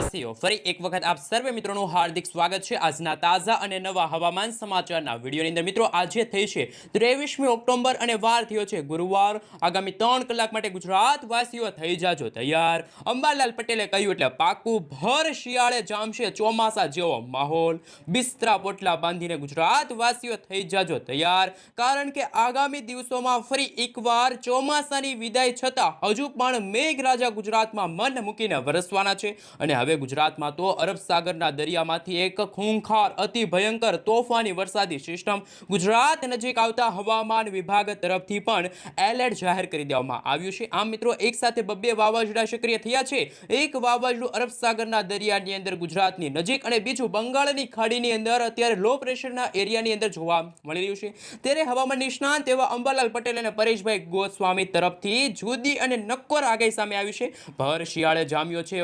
વાસીઓ ફરી એક વખત આપ સર્વે મિત્રોનું હાર્દિક સ્વાગત છે. આજના તાજા અને નવા હવામાન સમાચારના વિડીયોની અંદર મિત્રો આજે થઈ છે ત્રેવીસમી ઓક્ટોબર અને વાર થયો છે ગુરુવાર. આગામી ત્રણ કલાક માટે ગુજરાત વાસીઓ થઈ જાજો તૈયાર. અંબાલાલ પટેલે કહ્યું એટલે પાકું ભર શિયાળે જામશે ચોમાસા જેવો માહોલ. બિસ્તરા પોટલા બાંધીને ગુજરાત વાસીઓ થઈ જાજો તૈયાર. કારણ કે આગામી દિવસોમાં ફરી એકવાર ચોમાસાની વિદાય છતાં હજુ પણ મેઘરાજા ગુજરાતમાં મન મૂકીને વરસવાના છે. અને હવે ગુજરાતમાં તો અરબ સાગરના દરિયામાંથી એક ખૂંખાર, અતિ ભયંકર તોફાની વરસાદી સિસ્ટમ ગુજરાત નજીક આવતા હવામાન વિભાગ તરફથી પણ એલર્ટ જાહેર કરી દેવામાં આવ્યું છે. આમ મિત્રો, એક સાથે બબ્બે વાવાઝોડા સક્રિય થયા છે. એક વાવાઝોડું અરબ સાગરના દરિયાની અંદર ગુજરાતની નજીક અને બીજું બંગાળની ખાડીની અંદર અત્યારે લો પ્રેશરના એરિયાની અંદર જોવા મળી રહ્યું છે. ત્યારે હવામાન નિષ્ણાંત એવા અંબાલાલ પટેલ અને પરેશભાઈ ગોસ્વામી તરફથી જુદી અને નક્કોર આગાહી સામે આવી છે. ભર શિયાળે જામ્યો છે.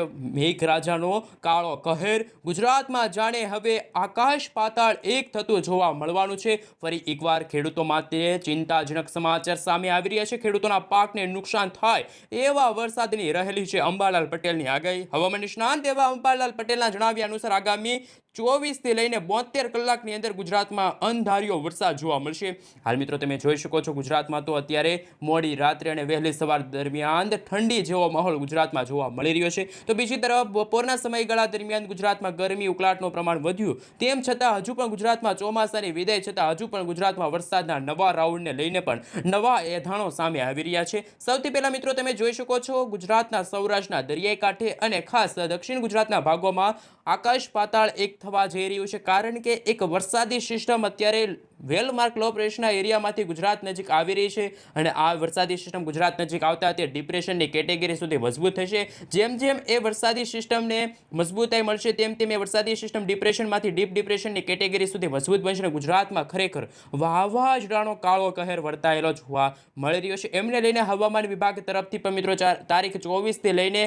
મેઘરાજાનો કાળો કહેર ગુજરાતમાં જાણે હવે આકાશ પાતાળ એક થતું જોવા મળવાનું છે. ફરી એકવાર ખેડૂતો માટે ચિંતાજનક સમાચાર સામે આવી રહ્યા છે. ખેડૂતોના પાકને નુકસાન થાય એવા વરસાદની રહેલી છે અંબાલાલ પટેલની આગાહી. હવામાન નિષ્ણાંત એવા અંબાલાલ પટેલના જણાવ્યા અનુસાર આગામી ચોવીસથી લઈને બોતેર કલાકની અંદર ગુજરાતમાં અંધાર્યો વરસાદ જોવા મળશે. હાલ મિત્રો તમે જોઈ શકો છો ગુજરાતમાં તો અત્યારે મોડી રાત્રે અને વહેલી સવાર દરમિયાન ઠંડી જેવો માહોલ ગુજરાતમાં જોવા મળી રહ્યો છે. તો બીજી તરફ બપોરના સમયગાળા દરમિયાન ગુજરાતમાં ગરમી, ઉકળાટનું પ્રમાણ વધ્યું. તેમ છતાં હજુ પણ ગુજરાતમાં ચોમાસાની વિદાય છતાં હજુ પણ ગુજરાતમાં વરસાદના નવા રાઉન્ડને લઈને પણ નવા એધાણો સામે આવી રહ્યા છે. સૌથી પહેલાં મિત્રો તમે જોઈ શકો છો ગુજરાતના સૌરાષ્ટ્રના દરિયાઈ કાંઠે અને ખાસ દક્ષિણ ગુજરાતના ભાગોમાં આકાશ પાતાળ એક થવા જઈ રહ્યું છે. કારણ કે એક વરસાદી સિસ્ટમ અત્યારે વેલમાર્ક લો પ્રેશરના એરિયામાંથી ગુજરાત નજીક આવી રહી છે અને આ વરસાદી સિસ્ટમ ગુજરાત નજીક આવતા તે ડિપ્રેશનની કેટેગરી સુધી મજબૂત થશે. જેમ જેમ એ વરસાદી સિસ્ટમને મજબૂતાઈ મળશે, તેમ તેમ એ વરસાદી સિસ્ટમ ડિપ્રેશનમાંથી ડીપ ડિપ્રેશનની કેટેગરી સુધી મજબૂત બનશે અને ગુજરાતમાં ખરેખર વાવાઝોડાનો કાળો કહેર વર્તાયેલો જોવા મળી રહ્યો છે. એમને લઈને હવામાન વિભાગ તરફથી પણ મિત્રો તારીખ ચોવીસથી લઈને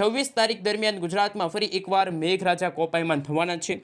છવ્વીસ તારીખ દરમિયાન ગુજરાતમાં ફરી એકવાર મેઘરાજા કોપાયમાન થવાના છે.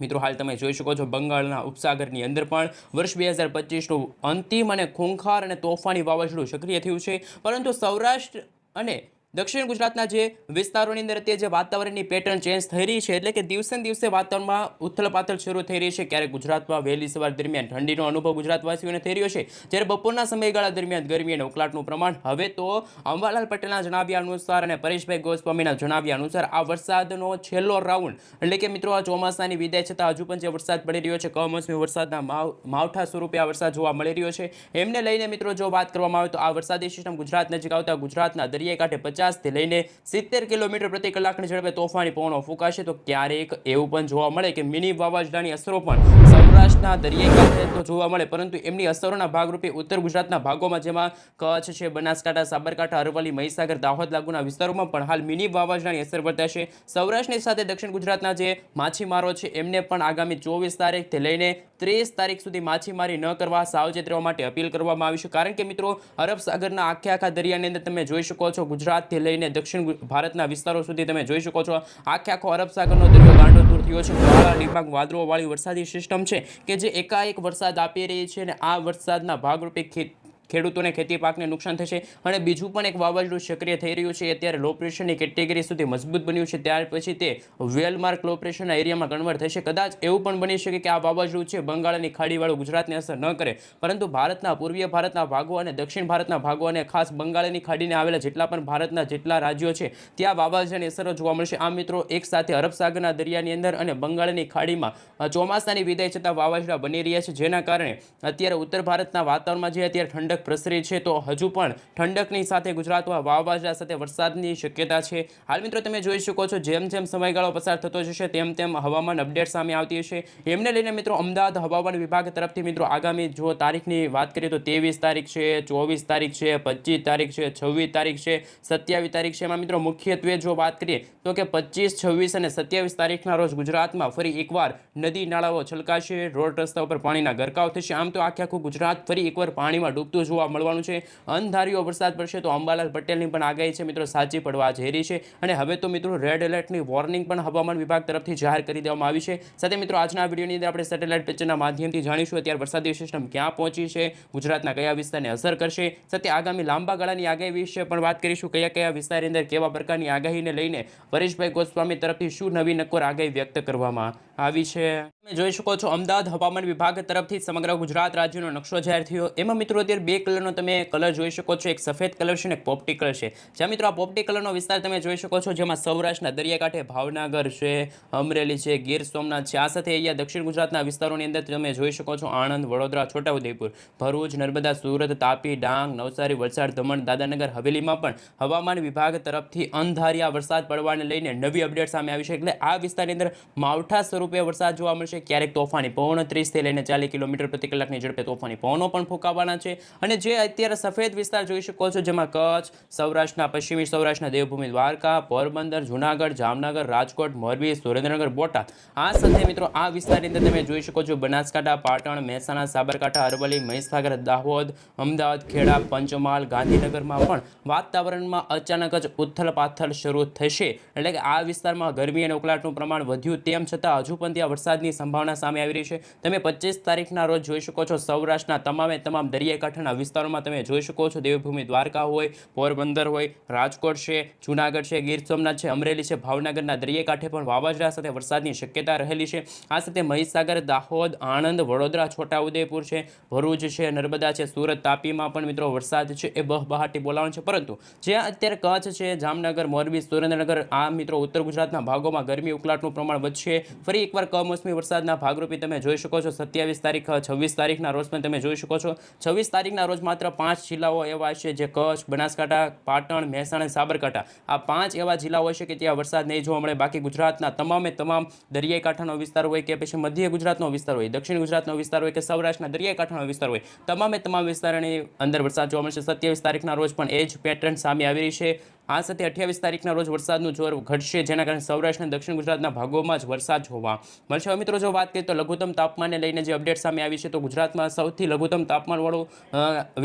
મિત્રો, હાલ તમે જોઈ શકો છો, બંગાળના ઉપસાગરની અંદર પણ વર્ષ બે હજાર પચીસનું અંતિમ અને ખૂંખાર અને તોફાની વાવાઝોડું સક્રિય થયું છે. પરંતુ સૌરાષ્ટ્ર અને દક્ષિણ ગુજરાતના જે વિસ્તારોની અંદર તે જે વાતાવરણની પેટર્ન ચેન્જ થઈ રહી છે, એટલે કે દિવસે દિવસે વાતાવરણમાં ઉથલપાથલ શરૂ થઈ રહી છે. ક્યારેક ગુજરાતમાં વહેલી સવાર દરમિયાન ઠંડીનો અનુભવ ગુજરાતવાસીઓને થઈ રહ્યો છે. જ્યારે બપોરના સમયગાળા દરમિયાન ગરમી અને ઉકળાટનું પ્રમાણ હવે તો અંબાલાલ પટેલના જણાવ્યા અનુસાર અને પરેશભાઈ ગોસ્વામીના જણાવ્યા અનુસાર આ વરસાદનો છેલ્લો રાઉન્ડ, એટલે કે મિત્રો આ ચોમાસાની વિદાય છતાં હજુ પણ જે વરસાદ પડી રહ્યો છે, કમોસમી વરસાદના માવ, માવઠા સ્વરૂપે આ વરસાદ જોવા મળી રહ્યો છે. એમને લઈને મિત્રો જો વાત કરવામાં આવે તો આ વરસાદી સિસ્ટમ ગુજરાત નજીક આવતા ગુજરાતના દરિયાઈ કાંઠે પચાસથી લઈને સિત્તેર કિલોમીટર પ્રતિ કલાકની ઝડપે તોફાની પવનો ફૂંકાશે. તો ક્યારેક એવું પણ જોવા મળે કે મિની વાવાઝોડાની અસરો પણ સૌરાષ્ટ્રના દરિયાઈ કાંઠે તો જોવા મળે, પરંતુ એમની અસરોના ભાગરૂપે ઉત્તર ગુજરાતના ભાગોમાં જેમાં કચ્છ છે, બનાસકાંઠા, સાબરકાંઠા, અરવલ્લી, મહીસાગર, દાહોદ લાગુના વિસ્તારોમાં પણ હાલ મિની વાવાઝોડાની અસર વર્તાશે. સૌરાષ્ટ્રની સાથે દક્ષિણ ગુજરાતના જે માછીમારો છે, એમને પણ આગામી ચોવીસ તારીખથી લઈને ત્રીસ તારીખ સુધી માછીમારી ન કરવા સાવચેત રહેવા માટે અપીલ કરવામાં આવી છે. કારણ કે મિત્રો, અરબ આખે આખા દરિયાની અંદર તમે જોઈ શકો છો, ગુજરાતથી લઈને દક્ષિણ ભારતના વિસ્તારો સુધી તમે જોઈ શકો છો. આખે આખો અરબ દરિયો ગાંડો થયો છે. વાળા ડિબાંગ વાદળોવાળી વરસાદી સિસ્ટમ છે કે જે એકાએક વરસાદ આપી રહી છે અને આ વરસાદના ભાગરૂપે ખેત ખેડૂતોને ખેતી પાકને નુકસાન થશે અને બીજું પણ એક વાવાઝોડું સક્રિય થઈ રહ્યું છે. અત્યારે લો પ્રેશરની કેટેગરી સુધી મજબૂત બન્યું છે. ત્યાર પછી તે વેલમાર્ક લો પ્રેશરના એરિયામાં કન્વર્ટ થશે. કદાચ એવું પણ બની શકે કે આ વાવાઝોડું છે બંગાળની ખાડીવાળું ગુજરાતને અસર ન કરે. પરંતુ ભારતના, પૂર્વીય ભારતના ભાગો અને દક્ષિણ ભારતના ભાગો અને ખાસ બંગાળની ખાડીને આવેલા જેટલા પણ ભારતના જેટલા રાજ્યો છે, ત્યાં વાવાઝોડાની અસરો જોવા મળશે. આ મિત્રો, એક સાથે અરબ દરિયાની અંદર અને બંગાળની ખાડીમાં ચોમાસાની વિદાય છતાં વાવાઝોડા બની રહ્યા છે. જેના કારણે અત્યારે ઉત્તર ભારતના વાતાવરણમાં જે અત્યારે ઠંડક પ્રસરી છે, તો હજુ પણ ઠંડકની સાથે ગુજરાતમાં વાવાઝોડા સાથે વરસાદની શક્યતા છે. હાલ મિત્રો, તમે જોઈ શકો છો, જેમ જેમ સમયગાળો પસાર થતો જશે, તેમ તેમ હવામાન અપડેટ સામે આવતી હશે. એમને લઈને મિત્રો, અમદાવાદ હવામાન વિભાગ તરફથી મિત્રો, આગામી જો તારીખની વાત કરીએ તો ત્રેવીસ તારીખ છે, ચોવીસ તારીખ છે, પચીસ તારીખ છે, છવ્વીસ તારીખ છે, સત્યાવીસ તારીખ છે. એમાં મિત્રો, મુખ્યત્વે જો વાત કરીએ તો કે પચીસ, છવ્વીસ અને સત્યાવીસ તારીખના રોજ ગુજરાતમાં ફરી એકવાર નદી નાળાઓ છલકાશે, રોડ રસ્તા ઉપર પાણીના ગરકાવ થશે. આમ તો આખે આખું ગુજરાત ફરી એકવાર પાણીમાં ડૂબતું જોવા મળવાનું છે. અનધાર્યો વરસાદ પડશે તો અંબાલાલ પટેલની પણ આગાહી છે. મિત્રો, સાચી પડવા જઈ છે. અને હવે તો મિત્રો રેડ એલર્ટની વોર્નિંગ પણ હવામાન વિભાગ તરફથી જાહેર કરી દેવામાં આવી છે. સાથે મિત્રો, આજના વિડીયોની અંદર આપણે સેટેલાઇટ પિક્ચરના માધ્યમથી જાણીશું અત્યારે વરસાદી સિસ્ટમ ક્યાં પહોંચી છે, ગુજરાતના કયા વિસ્તારને અસર કરશે. સાથે આગામી લાંબા ગાળાની આગાહી વિશે પણ વાત કરીશું. કયા કયા વિસ્તારની અંદર કેવા પ્રકારની આગાહીને લઈને પરેશભાઈ ગોસ્વામી તરફથી શું નવી નક્કોર આગાહી વ્યક્ત કરવામાં આવી છે? તમે જોઈ શકો છો અમદાવાદ હવામાન વિભાગ તરફથી સમગ્ર ગુજરાત રાજ્યનો નકશો જાહેર થયો. એમાં મિત્રો અત્યારે બે કલરનો તમે કલર જોઈ શકો છો. એક સફેદ કલર છે અને એક પોપટી કલર છે. જ્યાં મિત્રો આ પોપટી કલરનો વિસ્તાર તમે જોઈ શકો છો, જેમાં સૌરાષ્ટ્રના દરિયાકાંઠે ભાવનગર છે, અમરેલી છે, ગીર સોમનાથ છે. આ સાથે અહીંયા દક્ષિણ ગુજરાતના વિસ્તારોની અંદર તમે જોઈ શકો છો આણંદ, વડોદરા, છોટાઉદેપુર, ભરૂચ, નર્મદા, સુરત, તાપી, ડાંગ, નવસારી, વલસાડ, દમણ દાદાનગર હવેલીમાં પણ હવામાન વિભાગ તરફથી અંધારિયા વરસાદ પડવાને લઈને નવી અપડેટ સામે આવી છે. એટલે આ વિસ્તારની અંદર માવઠા સ્વરૂપે વરસાદ જોવા મળશે. ક્યારેક તોફાની પવનો ત્રીસથી લઈને ચાલીસ કિલોમીટર પ્રતિ કલાકની ઝડપે તોફાની પવનો પણ ફૂંકાવાના છે. અને જે અત્યારે સફેદ વિસ્તાર જોઈ શકો છો, જેમાં કચ્છ, સૌરાષ્ટ્રના પશ્ચિમી સૌરાષ્ટ્રના દેવભૂમિ, દ્વારકા, પોરબંદર, જુનાગઢ, જામનગર, રાજકોટ, મોરબી, સુરેન્દ્રનગર, બોટાદ. આ સાથે મિત્રો, આ વિસ્તારની અંદર તમે જોઈ શકો છો, બનાસકાંઠા, પાટણ, મહેસાણા, સાબરકાંઠા, અરવલ્લી, મહીસાગર, દાહોદ, અમદાવાદ, ખેડા, પંચમહાલ, ગાંધીનગરમાં પણ વાતાવરણમાં અચાનક જ ઉથલ પાથલ શરૂ થશે. એટલે કે આ વિસ્તારમાં ગરમી અને ઉકળાટનું પ્રમાણ વધ્યું તેમ છતાં હજુ પણ ત્યાં વરસાદની સંભાવના સામે આવી રહી છે. તમે પચીસ તારીખના રોજ જોઈ શકો છો સૌરાષ્ટ્રના તમામે તમામ દરિયાકાંઠાના વિસ્તારોમાં તમે જોઈ શકો છો. દેવભૂમિ દ્વારકા હોય, પોરબંદર હોય, રાજકોટ છે, જુનાગઢ છે, ગીર સોમનાથ છે, અમરેલી છે, ભાવનગરના દરિયાકાંઠે પણ વાવાઝોડા સાથે વરસાદની શક્યતા રહેલી છે. આ સાથે મહીસાગર, દાહોદ, આણંદ, વડોદરા, છોટાઉદેપુર છે, ભરૂચ છે, નર્મદા છે, સુરત, તાપીમાં પણ મિત્રો વરસાદ છે એ બહબહાટી બોલાવાનો છે. પરંતુ જ્યાં અત્યારે કચ્છ છે, જામનગર, મોરબી, સુરેન્દ્રનગર આ મિત્રો ઉત્તર ગુજરાતના ભાગોમાં ગરમી ઉકળાટનું પ્રમાણ વધશે. ફરી એકવાર કમોસમી વરસાદના ભાગરૂપે તમે જોઈ શકો છો, સત્યાવીસ તારીખ છવ્વીસ તારીખના રોજ પણ તમે જોઈ શકો છો. છવ્વીસ તારીખના રોજ માત્ર પાંચ જિલ્લાઓ એવા છે જે કચ્છ, બનાસકાંઠા, પાટણ, મહેસાણા સાબરકાંઠા. આ પાંચ એવા જિલ્લાઓ છે કે ત્યાં વરસાદ નહીં જોવા મળે. બાકી ગુજરાતના તમામે તમામ દરિયાઈ કાંઠાનો વિસ્તાર હોય કે પછી મધ્ય ગુજરાતનો વિસ્તાર હોય, દક્ષિણ ગુજરાતનો વિસ્તાર હોય કે સૌરાષ્ટ્રના દરિયાઈ કાંઠાનો વિસ્તાર હોય, તમામે તમામ વિસ્તારોની અંદર વરસાદ જોવા મળશે. સત્યાવીસ તારીખના રોજ પણ એ જ પેટર્ન સામે આવી રહી છે. આ સાથે અઠ્યાવીસ તારીખના રોજ વરસાદનું જોર ઘટશે, જેના કારણે સૌરાષ્ટ્ર અને દક્ષિણ ગુજરાતના ભાગોમાં જ વરસાદ જોવા મળશે. હવે મિત્રો, જો વાત કરીએ તો લઘુત્તમ તાપમાનને લઈને જે અપડેટ સામે આવી છે, તો ગુજરાતમાં સૌથી લઘુત્તમ તાપમાનવાળો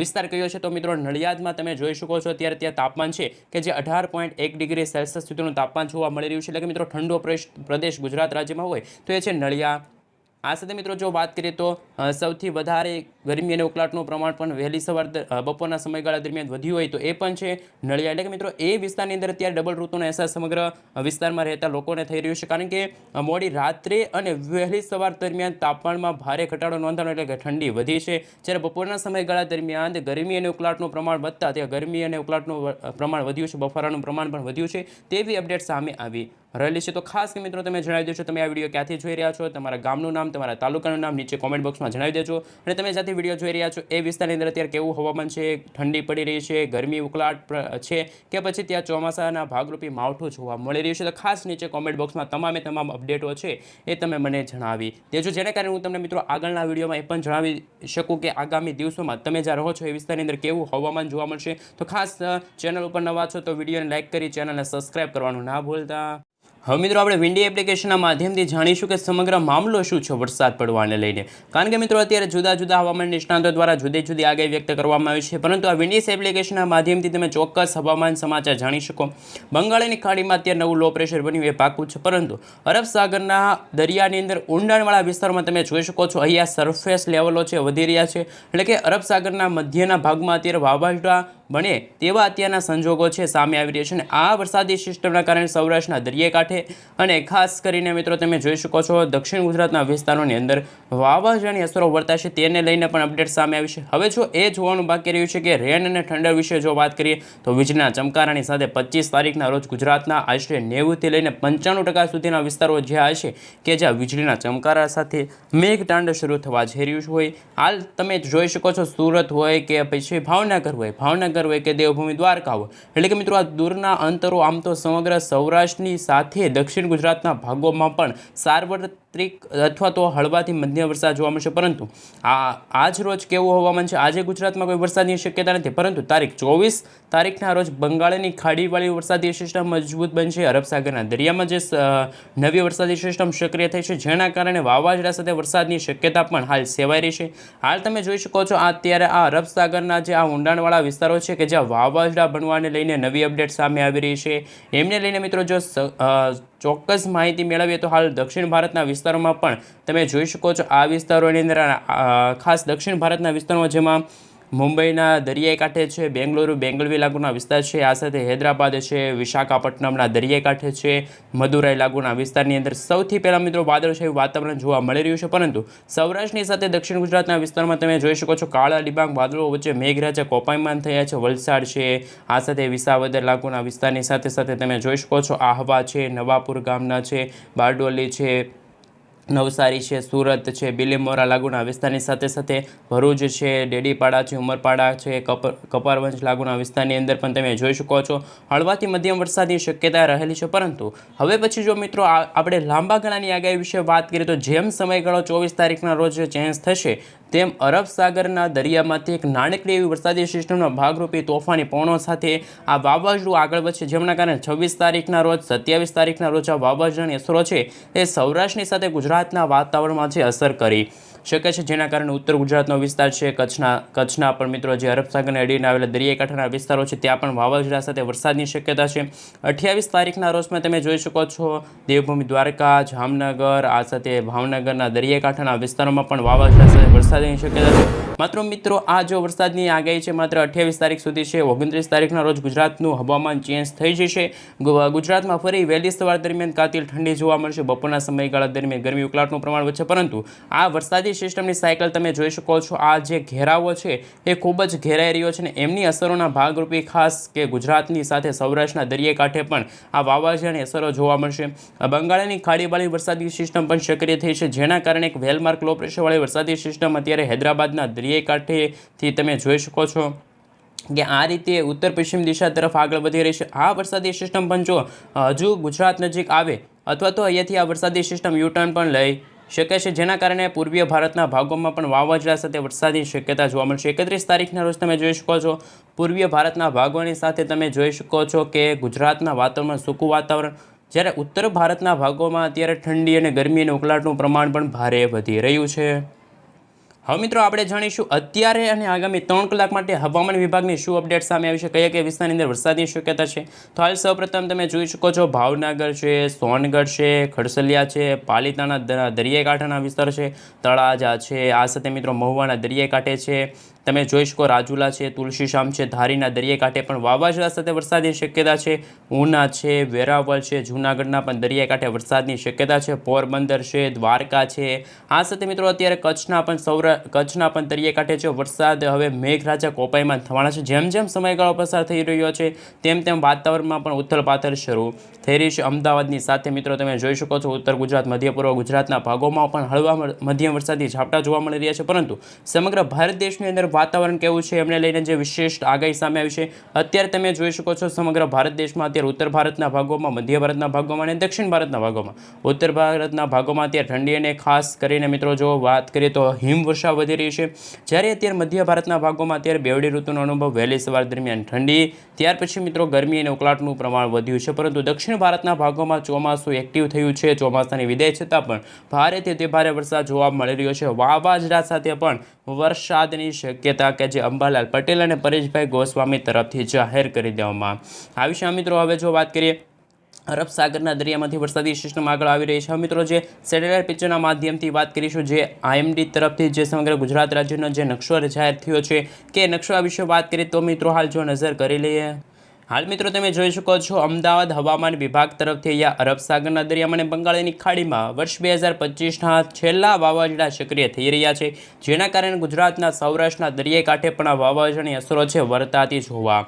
વિસ્તાર કયો છે? તો મિત્રો, નડિયાદમાં તમે જોઈ શકો છો, અત્યારે ત્યાં તાપમાન છે કે જે અઢાર પોઈન્ટ એક ડિગ્રી સેલ્સિયસ સુધીનું તાપમાન જોવા મળી રહ્યું છે. એટલે કે મિત્રો, ઠંડો પ્રદેશ ગુજરાત રાજ્યમાં હોય તો એ છે નળિયા આ સાથે મિત્રો, જો વાત કરીએ તો સૌથી વધારે ગરમી અને ઉકળાટનું પ્રમાણ પણ વહેલી સવાર બપોરના સમયગાળા દરમિયાન વધ્યું હોય તો એ પણ છે નળિયા. એટલે કે મિત્રો, એ વિસ્તારની અંદર અત્યારે ડબલ ઋતુનો અહેસાસ સમગ્ર વિસ્તારમાં રહેતા લોકોને થઈ રહ્યું છે. કારણ કે મોડી રાત્રે અને વહેલી સવાર દરમિયાન તાપમાનમાં ભારે ઘટાડો નોંધાણો એટલે કે ઠંડી વધી છે. જ્યારે બપોરના સમયગાળા દરમિયાન ગરમી અને ઉકળાટનું પ્રમાણ વધતા ત્યાં ગરમી અને ઉકળાટનું પ્રમાણ વધ્યું છે. બફારાનું પ્રમાણ પણ વધ્યું છે. તેવી અપડેટ સામે આવી રહેલી છે. તો ખાસ કે મિત્રો, તમે જણાવી દેજો. તમે આ વીડિયો ક્યાંથી જોઈ રહ્યા છો? તમારા ગામનું નામ, તમારા તાલુકાનું નામ નીચે કોમેન્ટ બોક્સમાં જણાવી દેજો. અને તમે જ્યાંથી વીડિયો જોઈ રહ્યા છો, એ વિસ્તારની અંદર અત્યારે કેવું હવામાન છે, ઠંડી પડી રહી છે, ગરમી ઉકળાટ છે કે પછી ત્યાં ચોમાસાના ભાગરૂપી માવઠું જોવા મળી રહ્યું છે. તો ખાસ નીચે કોમેન્ટ બોક્સમાં તમામે તમામ અપડેટો છે એ તમે મને જણાવી દેજો. જેને કારણે હું તમને મિત્રો આગળના વિડીયોમાં એ પણ જણાવી શકું કે આગામી દિવસોમાં તમે જ્યાં રહો છો એ વિસ્તારની અંદર કેવું હવામાન જોવા મળશે. તો ખાસ ચેનલ ઉપર નવા છો તો વિડીયોને લાઇક કરી ચેનલને સબસ્ક્રાઇબ કરવાનું ના ભૂલતા. હવે મિત્રો આપણે વિન્ડી એપ્લિકેશનના માધ્યમથી જાણીશું કે સમગ્ર મામલો શું છે વરસાદ પડવાને લઈને. કારણ કે મિત્રો અત્યારે જુદા જુદા હવામાન નિષ્ણાંતો દ્વારા જુદી જુદી આગાહી વ્યક્ત કરવામાં આવી છે. પરંતુ આ વિન્ડીસ એપ્લિકેશનના માધ્યમથી તમે ચોક્કસ હવામાન સમાચાર જાણી શકો. બંગાળની ખાડીમાં અત્યારે નવું લો પ્રેશર બન્યું એ પાકું છે. પરંતુ અરબ સાગરના દરિયાની અંદર ઊંડાણવાળા વિસ્તારમાં તમે જોઈ શકો છો, અહીંયા સરફેસ લેવલો છે, વધી રહ્યા છે. એટલે કે અરબ સાગરના મધ્યના ભાગમાં અત્યારે વાવાઝોડા બને તેવા અત્યારના સંજોગો છે, સામે આવી રહ્યા છે અને આ વરસાદી સિસ્ટમના કારણે સૌરાષ્ટ્રના દરિયાકાંઠે અને ખાસ કરીને મિત્રો તમે જોઈ શકો છો, દક્ષિણ ગુજરાતના વિસ્તારોની અંદર વાવાઝોડાની અસરો વર્તાશે તેને લઈને પણ અપડેટ સામે આવી છે. હવે જો એ જોવાનું બાકી રહ્યું છે કે રેન અને ઠંડર વિશે જો વાત કરીએ, તો વીજળીના ચમકારાની સાથે પચીસ તારીખના રોજ ગુજરાતના આશરે નેવુંથી લઈને પંચાણું ટકા સુધીના વિસ્તારો જ્યાં હશે કે જ્યાં વીજળીના ચમકારા સાથે મેઘતાંડ શરૂ થવા જઈ રહ્યું હોય, હાલ તમે જોઈ શકો છો, સુરત હોય કે પછી ભાવનગર હોય, ભાવનગર હોય કે દેવભૂમિ દ્વારકા હોય. એટલે કે મિત્રો આ દૂરના અંતરો આમ તો સમગ્ર સૌરાષ્ટ્રની સાથે દક્ષિણ ગુજરાતના ભાગોમાં પણ સાર્વત્રિક રાત્રિક અથવા તો હળવાથી મધ્ય વરસાદ જોવા મળશે. પરંતુ આ આજ રોજ કેવું હવામાન છે? આજે ગુજરાતમાં કોઈ વરસાદની શક્યતા નથી. પરંતુ તારીખ ચોવીસ તારીખના રોજ બંગાળની ખાડીવાળી વરસાદી સિસ્ટમ મજબૂત બનશે. અરબસાગરના દરિયામાં જે નવી વરસાદી સિસ્ટમ સક્રિય થઈ છે, જેના કારણે વાવાઝોડા સાથે વરસાદની શક્યતા પણ હાલ સેવાઈ રહી છે. હાલ તમે જોઈ શકો છો, અત્યારે આ અરબસાગરના જે આ ઊંડાણવાળા વિસ્તારો છે કે જ્યાં વાવાઝોડા બનવાને લઈને નવી અપડેટ સામે આવી રહી છે. એમને લઈને મિત્રો જો ચોક્કસ માહિતી મેળવીએ તો હાલ દક્ષિણ ભારતના વિસ્તારોમાં પણ તમે જોઈ શકો છો આ વિસ્તારોની અંદર ખાસ દક્ષિણ ભારતના વિસ્તારોમાં જેમાં મુંબઈના દરિયાઈ કાંઠે છે, બેંગલુરુ, બેંગલવી લાગુના વિસ્તાર છે, આ સાથે હૈદરાબાદ છે, વિશાખાપટ્ટનમના દરિયાઈ કાંઠે છે, મદુરાઈ લાગુના વિસ્તારની અંદર સૌથી પહેલાં મિત્રો વાદળછાયું વાતાવરણ જોવા મળી રહ્યું છે, પરંતુ સૌરાષ્ટ્રની સાથે દક્ષિણ ગુજરાતના વિસ્તારમાં તમે જોઈ શકો છો કાળા ડિબાંગ વાદળો વચ્ચે મેઘરાજા કોપાયમાન થયા છે, વલસાડ છે, આ સાથે વિસાવદર લાગુના વિસ્તારની સાથે સાથે તમે જોઈ શકો છો આહવા છે, નવાપુર ગામના છે, બારડોલી છે નવસારી છે, સુરત છે, બિલીમોરા, લાગુના વિસ્તારની સાથે સાથે ભરૂચ છે, ડેડીપાડા છે, ઉમરપાડા છે, કપ, કપારવંજ, લાગુના વિસ્તારની અંદર પણ તમે જોઈ શકો છો. હળવાથી મધ્યમ વરસાદની શક્યતા રહેલી છે, પરંતુ હવે પછી જો મિત્રો આપણે લાંબા ગાળાની આગાહી વિશે વાત કરીએ તો જેમ સમયગાળો ચોવીસ તારીખના રોજ ચેન્જ થશે, તેમ અરબ સાગરના દરિયામાંથી એક નાનકડી એવી વરસાદી સિસ્ટમના ભાગરૂપે તોફાની પવનો સાથે આ વાવાઝોડું આગળ વધશે. જેમના કારણે છવ્વીસ તારીખના રોજ, સત્યાવીસ તારીખના રોજ આ વાવાઝોડાની અસરો છે એ સૌરાષ્ટ્રની સાથે ગુજરાતના વાતાવરણમાં છે અસર કરી શકે છે, જેના કારણે ઉત્તર ગુજરાતનો વિસ્તાર છે, કચ્છના કચ્છના પણ મિત્રો જે અરબસાગરને અડીને આવેલા દરિયાકાંઠાના વિસ્તારો છે, ત્યાં પણ વાવાઝોડા સાથે વરસાદની શક્યતા છે. અઠ્યાવીસ તારીખના રોજમાં તમે જોઈ શકો છો, દેવભૂમિ દ્વારકા, જામનગર, આ સાથે ભાવનગરના દરિયાકાંઠાના વિસ્તારોમાં પણ વાવાઝોડા સાથે વરસાદની શક્યતા છે. માત્ર મિત્રો, આ જો વરસાદની આગાહી છે, માત્ર અઠ્યાવીસ તારીખ સુધી છે, ઓગણત્રીસ તારીખના રોજ ગુજરાતનું હવામાન ચેન્જ થઈ જશે. ગુજરાતમાં ફરી વહેલી સવાર દરમિયાન કાતિલ ઠંડી જોવા મળશે. બપોરના સમયગાળા દરમિયાન ગરમી ઉકળાટનું પ્રમાણ વધશે, પરંતુ આ વરસાદી સિસ્ટમની સાયકલ તમે જોઈ શકો છો. આ જે ઘેરાવો છે, એ ખૂબ જ ઘેરાઈ રહ્યો છે અને એમની અસરોના ભાગરૂપે ખાસ કે ગુજરાતની સાથે સૌરાષ્ટ્રના દરિયાકાંઠે પણ આ વાવાઝોડાની અસરો જોવા મળશે. બંગાળની ખાડીવાળી વરસાદી સિસ્ટમ પણ સક્રિય થઈ છે, જેના કારણે એક વેલમાર્ક લો પ્રેશરવાળી વરસાદી સિસ્ટમ અત્યારે હૈદરાબાદના દરિયાકાંઠેથી તમે જોઈ શકો છો કે આ રીતે ઉત્તર પશ્ચિમ દિશા તરફ આગળ વધી રહી છે. આ વરસાદી સિસ્ટમ પણ જો હજુ ગુજરાત નજીક આવે અથવા તો અહીંયાથી આ વરસાદી સિસ્ટમ યુટર્ન પણ લઈ શકે છે જેના કારણે પૂર્વીય ભારતના ભાગોમાં પણ વાવાઝોડા સાથે વરસાદની શક્યતા જોવા મળશે. એકત્રીસ તારીખના રોજ તમે જોઈ શકો છો, પૂર્વીય ભારતના ભાગોની સાથે તમે જોઈ શકો છો કે ગુજરાતના વાતાવરણમાં સૂકું વાતાવરણ. જ્યારે ઉત્તર ભારતના ભાગોમાં અત્યારે ઠંડી અને ગરમી અને ઉકળાટનું પ્રમાણ પણ ભારે વધી રહ્યું છે. હવે મિત્રો આપણે જાણીશું અત્યારે અને આગામી ત્રણ કલાક માટે હવામાન વિભાગની શું અપડેટ સામે આવી છે, કયા કયા વિસ્તારની અંદર વરસાદની શક્યતા છે? તો હાલ સૌપ્રથમ તમે જોઈ શકો છો, ભાવનગર છે, સોનગઢ છે, ખડસલિયા છે પાલિતાના દ- દરિયાઈ કાંઠાના વિસ્તાર છે, તળાજા છે, આ સાથે મિત્રો મહુવાના દરિયાઈ કાંઠે છે તમે જોઈ શકો રાજુલા છે, તુલસીશામ છે, ધારીના દરિયાકાંઠે પણ વાવાઝોડા સાથે વરસાદની શક્યતા છે. ઉના છે, વેરાવળ છે, જૂનાગઢના પણ દરિયાકાંઠે વરસાદની શક્યતા છે. પોરબંદર છે, દ્વારકા છે. આ સાથે મિત્રો, અત્યારે કચ્છના પણ સૌર, કચ્છના પણ દરિયાકાંઠે છે વરસાદ, હવે મેઘરાજા કોપાઈમાં થવાના છે. જેમ જેમ સમયગાળો પસાર થઈ રહ્યો છે, તેમ તેમ વાતાવરણમાં પણ ઉથલ પાથલ શરૂ થઈ રહી છે. અમદાવાદની સાથે મિત્રો, તમે જોઈ શકો છો, ઉત્તર ગુજરાત, મધ્ય પૂર્વ ગુજરાતના ભાગોમાં પણ હળવા મધ્યમ વરસાદી ઝાપટા જોવા મળી રહ્યા છે. પરંતુ સમગ્ર ભારત દેશની અંદર વાતાવરણ કેવું છે, એમને લઈને જે વિશેષ આગાહી સામે આવી છે, અત્યારે તમે જોઈ શકો છો સમગ્ર ભારત દેશમાં અત્યારે ઉત્તર ભારતના ભાગોમાં, મધ્ય ભારતના ભાગોમાં અને દક્ષિણ ભારતના ભાગોમાં. ઉત્તર ભારતના ભાગોમાં અત્યારે ઠંડી અને ખાસ કરીને મિત્રો જો વાત કરીએ તો હિમવર્ષા વધી રહી છે. જ્યારે અત્યારે મધ્ય ભારતના ભાગોમાં અત્યારે બેવડી ઋતુનો અનુભવ વહેલી સવાર દરમિયાન ઠંડી, ત્યાર પછી મિત્રો ગરમી અને ઉકળાટનું પ્રમાણ વધ્યું છે, પરંતુ દક્ષિણ ભારતના ભાગોમાં ચોમાસું એક્ટિવ થયું છે, ચોમાસાની વિદાય છતાં પણ ભારેથી તે ભારે વરસાદ જોવા મળી રહ્યો છે. વાવાઝોડા સાથે પણ વરસાદની શક્યતા કે જે અંબાલાલ પટેલ અને પરેશભાઈ ગોસ્વામી તરફથી જાહેર કરી દેવામાં આવી છે. મિત્રો, હવે જો વાત કરીએ અરબ સાગરના દરિયામાંથી વરસાદી સિસ્ટમ આગળ આવી રહી છે. મિત્રો, જે સેટેલાઇટ પિક્ચરના માધ્યમથી વાત કરીશું, જે આઈએમડી તરફથી જે સમગ્ર ગુજરાત રાજ્યનો જે નકશો જાહેર થયો છે, કે નકશા વિશે વાત કરીએ તો મિત્રો, હાલ જો નજર કરી લઈએ. હાલ મિત્રો તમે જોઈ શકો છો, અમદાવાદ હવામાન વિભાગ તરફથી અહીંયા અરબ સાગરના દરિયામાં અને બંગાળની ખાડીમાં વર્ષ બે હજાર પચીસના છેલ્લા વાવાઝોડા સક્રિય થઈ રહ્યા છે, જેના કારણે ગુજરાતના સૌરાષ્ટ્રના દરિયાઈ કાંઠે પણ આ વાવાઝોડાની અસરો છે વર્તાતી જોવા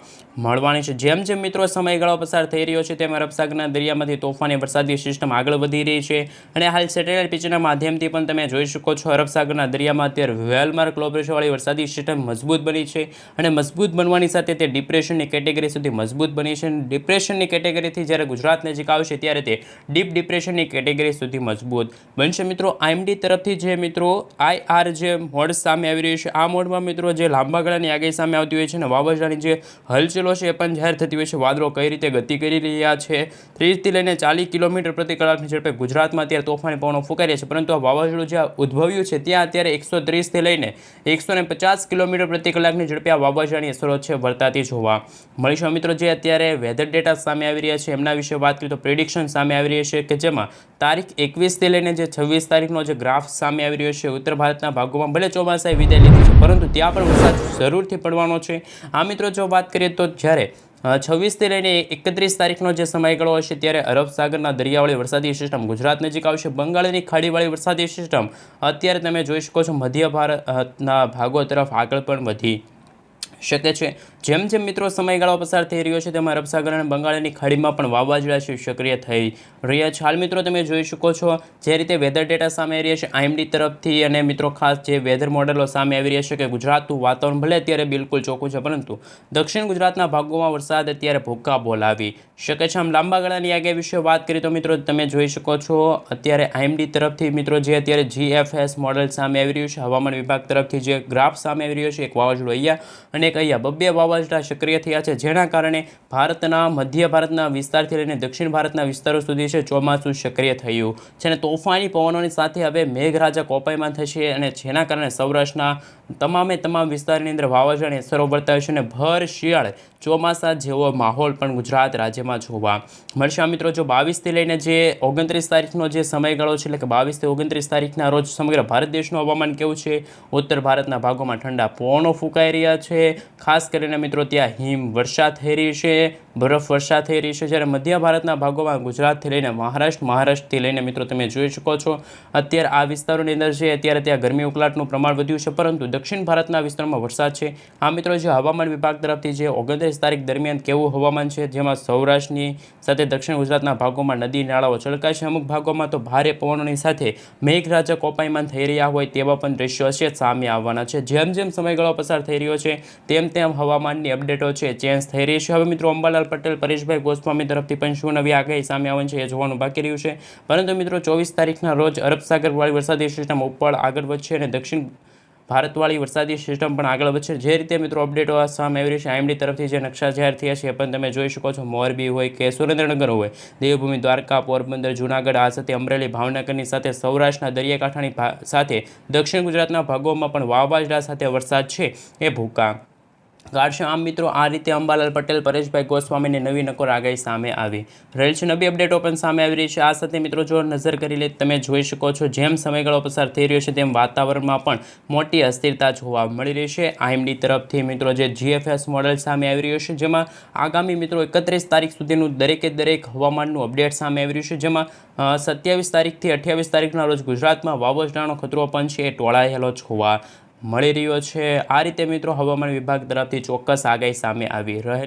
મળવાની છે. જેમ જેમ મિત્રો સમયગાળો પસાર થઈ રહ્યો છે, તેમ અરબ સાગરના દરિયામાંથી તોફાની વરસાદી સિસ્ટમ આગળ વધી રહી છે અને હાલ સેટેલાઇટ પિક્ચરના માધ્યમથી પણ તમે જોઈ શકો છો, અરબ સાગરના દરિયામાં અત્યારે વેલમાર્ક લો પ્રેશરવાળી વરસાદી સિસ્ટમ મજબૂત બની છે અને મજબૂત બનવાની સાથે તે ડિપ્રેશનની કેટેગરી સુધી મજબૂત બની છે. ડિપ્રેશનની કેટેગરીથી જ્યારે ગુજરાત નજીક આવશે ત્યારે તે ડીપ ડિપ્રેશનની કેટેગરી સુધી મજબૂત બનશે. મિત્રો, આઈએમડી તરફથી જે મિત્રો આઈઆર જે મોડ સામે આવી રહ્યું છે, આ મોડમાં મિત્રો જે લાંબા ગાળાની આગાહી સામે આવતી હોય છે અને વાવાઝોડાની જે હલચલો છે એ પણ જાહેર થતી હોય છે. વાદળો કઈ રીતે ગતિ કરી રહ્યા છે? ત્રીસથી લઈને ચાલીસ કિલોમીટર પ્રતિ કલાકની ઝડપે ગુજરાતમાં અત્યારે તોફાની પવનો ફૂંકાઈ રહ્યા છે. પરંતુ આ વાવાઝોડું જ્યાં ઉદ્ભવ્યું છે, ત્યાં અત્યારે એકસો ત્રીસથી લઈને એકસો કિલોમીટર પ્રતિ કલાકની ઝડપે આ વાવાઝોડાની અસરો છે, વર્તાતી જોવા મળીશું મિત્રો જે અત્યારે વેધર ડેટા સામે આવી રહ્યા છે, એમના વિશે વાત કરીએ તો પ્રિડિક્શન સામે આવી રહી છે કે જેમાં તારીખ એકવીસથી લઈને જે છવ્વીસ તારીખનો જે ગ્રાફ સામે આવી રહ્યો છે, ઉત્તર ભારતના ભાગોમાં ભલે ચોમાસાએ વિદાય લીધી છે, પરંતુ ત્યાં પણ વરસાદ જરૂરથી પડવાનો છે. આ મિત્રો, જો વાત કરીએ તો જ્યારે છવ્વીસથી લઈને એકત્રીસ તારીખનો જે સમયગાળો હશે, ત્યારે અરબ સાગરના દરિયાવાળી વરસાદી સિસ્ટમ ગુજરાત નજીક આવશે, બંગાળની ખાડીવાળી વરસાદી સિસ્ટમ અત્યારે તમે જોઈ શકો છો, મધ્ય ભારતના ભાગો તરફ આગળ પણ વધી શકે છે. જેમ જેમ મિત્રો સમયગાળો પસાર થઈ રહ્યો છે, તેમાં અરબસાગર અને બંગાળની ખાડીમાં પણ વાવાઝોડા છે, સક્રિય થઈ રહ્યા છે. હાલ મિત્રો તમે જોઈ શકો છો, જે રીતે વેધર ડેટા સામે આવી રહ્યા છે, આઈએમડી તરફથી અને મિત્રો ખાસ જે વેધર મોડેલો સામે આવી રહ્યા છે કે ગુજરાતનું વાતાવરણ ભલે અત્યારે બિલકુલ ચોખ્ખું છે, પરંતુ દક્ષિણ ગુજરાતના ભાગોમાં વરસાદ અત્યારે ભૂક્કા બોલાવી શકે છે. આમ લાંબા ગાળાની આગાહી વિશે વાત કરીએ તો મિત્રો તમે જોઈ શકો છો, અત્યારે આઈએમડી તરફથી મિત્રો જે અત્યારે જીએફએસ મોડેલ સામે આવી રહ્યું છે, હવામાન વિભાગ તરફથી જે ગ્રાફ સામે આવી રહ્યો છે, એક વાવાઝોડું અહીંયા અને એક અહીંયા બબ્બે વાવાઝોડા સક્રિય થયા છે, જેના કારણે ભારતના મધ્ય ભારતના વિસ્તારથી લઈને દક્ષિણ ભારતના વિસ્તારો સુધી છે ચોમાસું સક્રિય થયું છે. અને તોફાની પવનોની સાથે હવે મેઘરાજા કોપાઈમાં થશે અને જેના કારણે સૌરાષ્ટ્રના તમામે તમામ વિસ્તારની અંદર વાવાઝોડાની અસરો વર્તાવે છે અને ભર શિયાળ ચોમાસા જેવો માહોલ પણ ગુજરાત રાજ્યમાં જોવા મળશે. મિત્રો, જો બાવીસથી લઈને જે ઓગણત્રીસ તારીખનો જે સમયગાળો છે, એટલે કે બાવીસથી ઓગણત્રીસ તારીખના રોજ સમગ્ર ભારત દેશનું હવામાન કેવું છે? ઉત્તર ભારતના ભાગોમાં ઠંડા પવનો ફૂંકાઈ રહ્યા છે. ખાસ કરીને મિત્રો, ત્યાં હિમ વર્ષા થઈ રહી છે, બરફ વર્ષા થઈ રહી છે. જ્યારે મધ્ય ભારતના ભાગોમાં ગુજરાતથી લઈને મહારાષ્ટ્ર, મહારાષ્ટ્રથી લઈને મિત્રો, તમે જોઈ શકો છો. અત્યારે આ વિસ્તારોની અંદર છે, અત્યારે ત્યાં ગરમી ઉકળાટનું પ્રમાણ વધ્યું છે, પરંતુ દક્ષિણ ભારતના વિસ્તારમાં વરસાદ છે. આ મિત્રો, જે હવામાન વિભાગ તરફથી જે ઓગણત્રીસ તારીખ દરમિયાન કેવું હવામાન છે, જેમાં સૌરાષ્ટ્રની સાથે દક્ષિણ ગુજરાતના ભાગોમાં નદી, નાળાઓ છલકાશે અમુક ભાગોમાં તો ભારે પવનોની સાથે મેઘરાજા કોપાયમાન થઈ રહ્યા હોય તેવા પણ દ્રશ્યો છે સામે આવવાના છે. જેમ જેમ સમયગાળો પસાર થઈ રહ્યો છે, તેમ તેમ હવામાનની અપડેટો છે, ચેન્જ થઈ રહી છે. હવે મિત્રો, અંબાલાલ પટેલ, પરેશભાઈ ગોસ્વામી તરફથી પણ શું નવી આગાહી સામે આવવાની છે એ જોવાનું બાકી રહ્યું છે. પરંતુ મિત્રો, ચોવીસ તારીખના રોજ અરબસાગરવાળી વરસાદી સિસ્ટમ ઉપર આગળ વધશે અને દક્ષિણ ભારતવાળી વરસાદી સિસ્ટમ પણ આગળ વધશે. જે રીતે મિત્રો અપડેટો આ સામે આવી રહી છે, આઈએમડી તરફથી જે નકશા જાહેર થયા છે પણ તમે જોઈ શકો છો. મોરબી હોય કે સુરેન્દ્રનગર હોય, દેવભૂમિ, દ્વારકા, પોરબંદર, જુનાગઢ, આ સાથે અમરેલી, ભાવનગરની સાથે સૌરાષ્ટ્રના, દરિયાકાંઠાની સાથે દક્ષિણ ગુજરાતના ભાગોમાં પણ વાવાઝોડા સાથે વરસાદ છે. એ ભૂકા કાઢશે આમ મિત્રો, આ રીતે અંબાલાલ પટેલ, પરેશભાઈ ગોસ્વામીની નવી નકોર આગાહી સામે આવી. રહેલ છે, નવી અપડેટો પણ સામે આવી રહી છે. આ સાથે મિત્રો, જો નજર કરી લે, તમે જોઈ શકો છો, જેમ સમયગાળો પસાર થઈ રહ્યો છે, તેમ વાતાવરણમાં પણ મોટી અસ્થિરતા જોવા મળી રહી છે. આઈએમડી તરફથી મિત્રો, જે જીએફએસ મોડેલ સામે આવી રહ્યું છે, જેમાં આગામી મિત્રો, એકત્રીસ તારીખ સુધીનું દરેકે દરેક હવામાનનું અપડેટ સામે આવી રહ્યું છે, જેમાં સત્યાવીસ તારીખથી અઠ્યાવીસ તારીખના રોજ ગુજરાતમાં વાવાઝોડાનો ખતરો પણ છે એ ટોળાયેલો જોવા મળી રહ્યો છે. આ રીતે મિત્રો હવામાન વિભાગ તરફથી ચોક્કસ આગાહી સામે આવી રહે